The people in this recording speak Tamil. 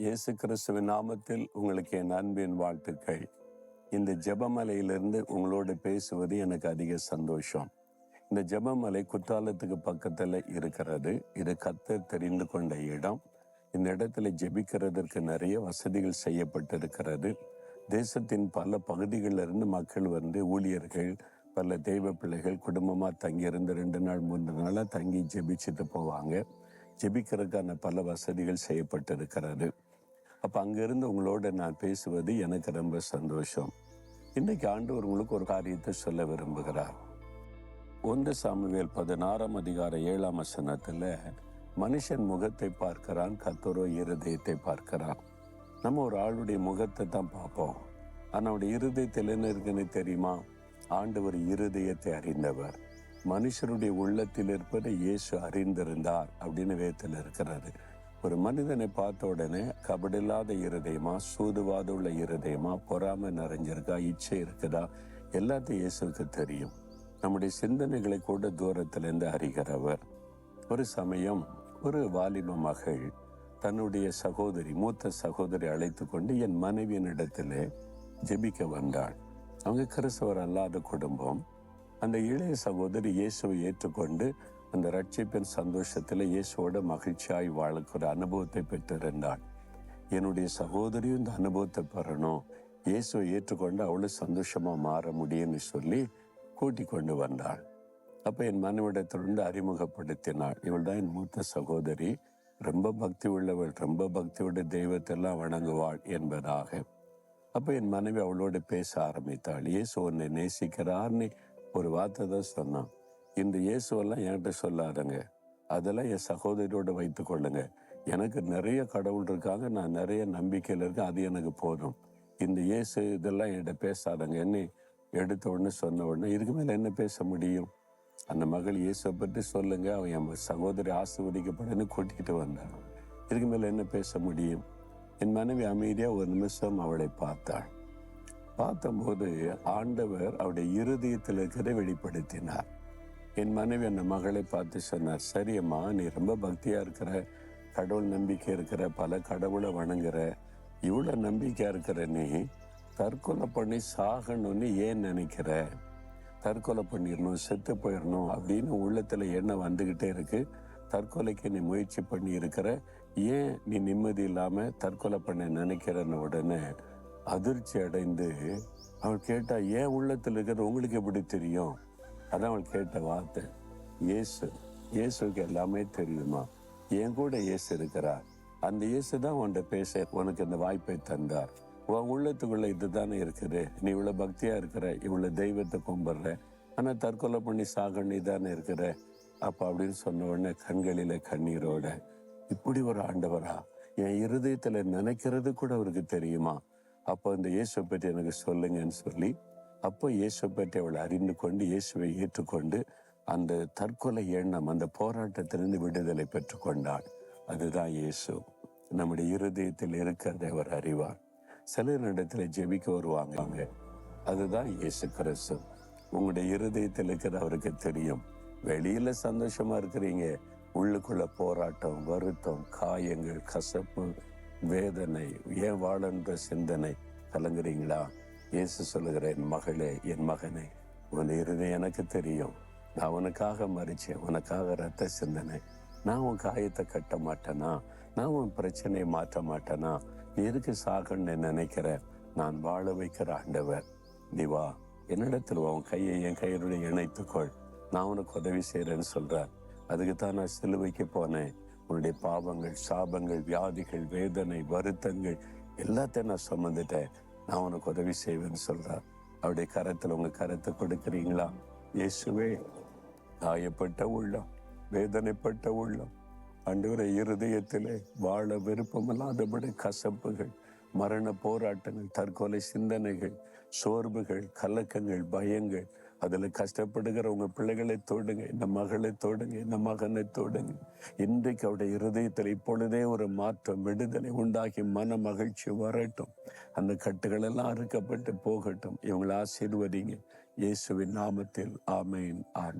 இயேசு கிறிஸ்துவின் நாமத்தில் உங்களுக்கு என் அன்பின் வாழ்த்துக்கள். இந்த ஜபமலையிலிருந்து உங்களோட பேசுவது எனக்கு அதிக சந்தோஷம். இந்த ஜெபமலை குற்றாலத்துக்கு பக்கத்தில் இருக்கிறது. இது கத்தர் தெரிந்து கொண்ட இடம். இந்த இடத்துல ஜெபிக்கிறதற்கு நிறைய வசதிகள் செய்யப்பட்டிருக்கிறது. தேசத்தின் பல பகுதிகளில் இருந்து மக்கள் வந்து ஊழியர்கள் பல தெய்வ பிள்ளைகள் குடும்பமாக தங்கியிருந்து ரெண்டு நாள் மூன்று நாளாக தங்கி ஜெபிச்சுட்டு போவாங்க. ஜெபிக்கிறதுக்கான பல வசதிகள் செய்யப்பட்டிருக்கிறது. அப்போ அங்கேருந்து உங்களோட நான் பேசுவது எனக்கு ரொம்ப சந்தோஷம். இன்னைக்கு ஆண்டவர் உங்களுக்கு ஒரு காரியத்தை சொல்ல விரும்புகிறார். ஒன்று சாமுவேல் பதினாறாம் அதிகார ஏழாம் வசனத்தில் மனுஷன் முகத்தை பார்க்கிறான் கத்தரோ இருதயத்தை பார்க்கிறான் நம்ம ஒரு ஆளுடைய முகத்தை தான் பார்ப்போம். ஆனால் அவருடைய இருதயத்தில் என்ன இருக்குன்னு தெரியுமா? ஆண்டவர் இருதயத்தை அறிந்தவர். மனுஷருடைய உள்ளத்தில் இருப்பதை இயேசு அறிந்திருந்தார் அப்படின்னு வேதத்தில் இருக்கிறாரு ஒரு மனிதனை பார்த்த உடனே கபடில்லாத இருதயமா சூதுவாத உள்ள இருதயமா பொறாமை நிறைஞ்சிருக்கா இச்சை இருக்குதா? எல்லாத்தையும் இயேசுக்கு தெரியும். நம்முடைய சிந்தனைகளை கூட தூரத்திலிருந்து அறிகிறவர். ஒரு சமயம் ஒரு வாலிப மகள் தன்னுடைய சகோதரி மூத்த சகோதரி அழைத்து கொண்டு என் மனைவியின் இடத்திலே ஜெபிக்க வந்தாள். அவங்க கிறிஸ்தவர் அல்லாத குடும்பம். அந்த இளைய சகோதரி இயேசுவை ஏற்றுக்கொண்டு அந்த ரட்சிப்பின் சந்தோஷத்தில் இயேசுவோட மகிழ்ச்சியாய் வாழக்கிற அனுபவத்தை பெற்றிருந்தாள் என்னுடைய சகோதரியும் இந்த அனுபவத்தை பெறணும். இயேசுவை ஏற்றுக்கொண்டு அவளும் சந்தோஷமாக மாற முடியும்னு சொல்லி கூட்டி கொண்டு வந்தாள். அப்போ என் மனைவிடத்திலிருந்து அறிமுகப்படுத்தினாள். இவள் தான் என் மூத்த சகோதரி. ரொம்ப பக்தி உள்ளவள். ரொம்ப பக்தியோட தெய்வத்தெல்லாம் வணங்குவாள் என்பதாக. அப்போ என் மனைவி அவளோடு பேச ஆரம்பித்தாள். இயேசு உன்னை நேசிக்கிறார்னு ஒரு வார்த்தை தான் சொன்னான். இந்த இயேசுவெல்லாம் என்கிட்ட சொல்லாதங்க. அதெல்லாம் என் சகோதரியோட வைத்து கொள்ளுங்க. எனக்கு நிறைய கடவுள் இருக்காங்க. நான் நிறைய நம்பிக்கையில் இருக்கேன். அது எனக்கு போதும். இந்த இயேசு இதெல்லாம் என்கிட்ட பேசாதங்க. என்ன எடுத்த உடனே சொன்ன உடனே இதுக்கு மேலே என்ன பேச முடியும்? அந்த மகள் இயேசுவை பற்றி சொல்லுங்க. அவன் என் சகோதரி ஆசிர்வதிக்கப்படன்னு கூட்டிகிட்டு வந்தான். இதுக்கு மேலே என்ன பேச முடியும்? என் மனைவி அமைதியாக ஒரு நிமிஷம் அவளை பார்த்தாள். பார்த்தபோது ஆண்டவர் அவருடைய இருதயத்தில் இருக்கிறதை வெளிப்படுத்தினார். என் மனைவி அந்த மகளை பார்த்து சொன்னார் சரியம்மா நீ ரொம்ப பக்தியாக இருக்கிற கடவுள் நம்பிக்கை இருக்கிற பல கடவுளை வணங்குற இவ்வளோ நம்பிக்கையாக இருக்கிற நீ தற்கொலை பண்ணி சாகணும்னு ஏன் நினைக்கிற? தற்கொலை பண்ணிடணும் செத்து போயிடணும் அப்படின்னு உள்ளத்தில் எண்ணம் வந்துக்கிட்டே இருக்கு. தற்கொலைக்கு நீ முயற்சி பண்ணி இருக்கிற ஏன் நீ நிம்மதி இல்லாமல் தற்கொலை பண்ண நினைக்கிறன்னு உடனே அதிர்ச்சி அடைந்து அவள் கேட்டால் ஏன் உள்ளத்தில் இருக்கிறது உங்களுக்கு எப்படி தெரியும்? கடவுள் கேட்ட வார்த்தை இயேசு இயேசுக்கு எல்லாமே தெரியுமா? என் கூட இயேசு இருக்கிறார். அந்த இயேசு தான் உன்கிட்ட பேச உனக்கு இந்த வாய்ப்பை தந்தார். உன் உள்ளத்துக்குள்ள இதுதானே இருக்குது. நீ இவ்வளவு பக்தியா இருக்கிற இவ்வளவு தெய்வத்தை கும்பிடுற ஆனா தற்கொலை பண்ணி சாக நீ தானே இருக்கிற? அப்ப அப்படின்னு சொன்ன உடனே கண்களில கண்ணீரோட இப்படி ஒரு ஆண்டவரா என் இருதயத்துல நினைக்கிறது கூட அவருக்கு தெரியுமா? அப்போ இந்த இயேசுவை பற்றி எனக்கு சொல்லுங்கன்னு சொல்லி அப்போ இயேசுவை பற்றி அவள் அறிந்து கொண்டு இயேசுவை ஏற்றுக்கொண்டு அந்த தற்கொலை எண்ணம் அந்த போராட்டத்திலிருந்து விடுதலை பெற்றுக்கொண்டாள் அதுதான் இயேசு. நம்முடைய இருதயத்தில் இருக்கிறதை அவர் அறிவார். சிலரிடத்துல ஜெபிக்க வருவாங்க. அதுதான் இயேசு கிறிஸ்து. உங்களுடைய இருதயத்தில் இருக்கிற அவருக்கு தெரியும். வெளியில சந்தோஷமா இருக்கிறீங்க. உள்ளுக்குள்ள போராட்டம் வருத்தம் காயங்கள் கசப்பு வேதனை ஏன் வாழன்ற சிந்தனை கலங்குறீங்களா? இயேசு சொல்லுகிற என் மகளே என் மகனே உன் இருதயம் எனக்கு தெரியும். நான் உனக்காக மறிச்சேன் உனக்காக ரத்த சிந்தனை. நான் உன் காயத்தை கட்ட மாட்டேனா? நான் உன் பிரச்சனையை மாற்ற மாட்டேனா? நீ இருக்கு சாகன்னு நினைக்கிற? நான் வாழ வைக்கிற ஆண்டவர். நீ வா என்னிடத்தில் உன் கையை என் கையுடைய இணைத்துக்கொள். நான் உனக்கு உதவி செய்கிறேன்னு சொல்கிறார் அதுக்கு தான் நான் சிலுவைக்கு போனேன். உன்னுடைய பாவங்கள் சாபங்கள் வியாதிகள் வேதனை வருத்தங்கள் எல்லாத்தையும் நான் சுமந்துட்டேன். நான் உனக்கு உதவி செய்வேன்னு சொல்றார் அவருடைய கரத்தில் உங்க கரத்தை கொடுக்குறீங்களா? இயேசுவே காயப்பட்ட உள்ளம் வேதனைப்பட்ட உள்ளம் அன்றுவரை இருதயத்திலே வாழ விருப்பமில்லாதபடி கசப்புகள் மரண போராட்டங்கள் தற்கொலை சிந்தனைகள் சோர்வுகள் கலக்கங்கள் பயங்கள் அதில் கஷ்டப்படுகிற உங்கள் பிள்ளைகளை தோடுங்க இந்த மகளை தோடுங்க இந்த மகனை தோடுங்க. இன்றைக்கு அவருடைய இருதயத்தில் இப்பொழுதே ஒரு மாற்றம் விடுதலை உண்டாகி மன மகிழ்ச்சி வரட்டும். அந்த கட்டுகளெல்லாம் அறுக்கப்பட்டு போகட்டும். இவங்களை ஆசீர்வதிங்க. இயேசுவின் நாமத்தில். ஆமேன். ஆன்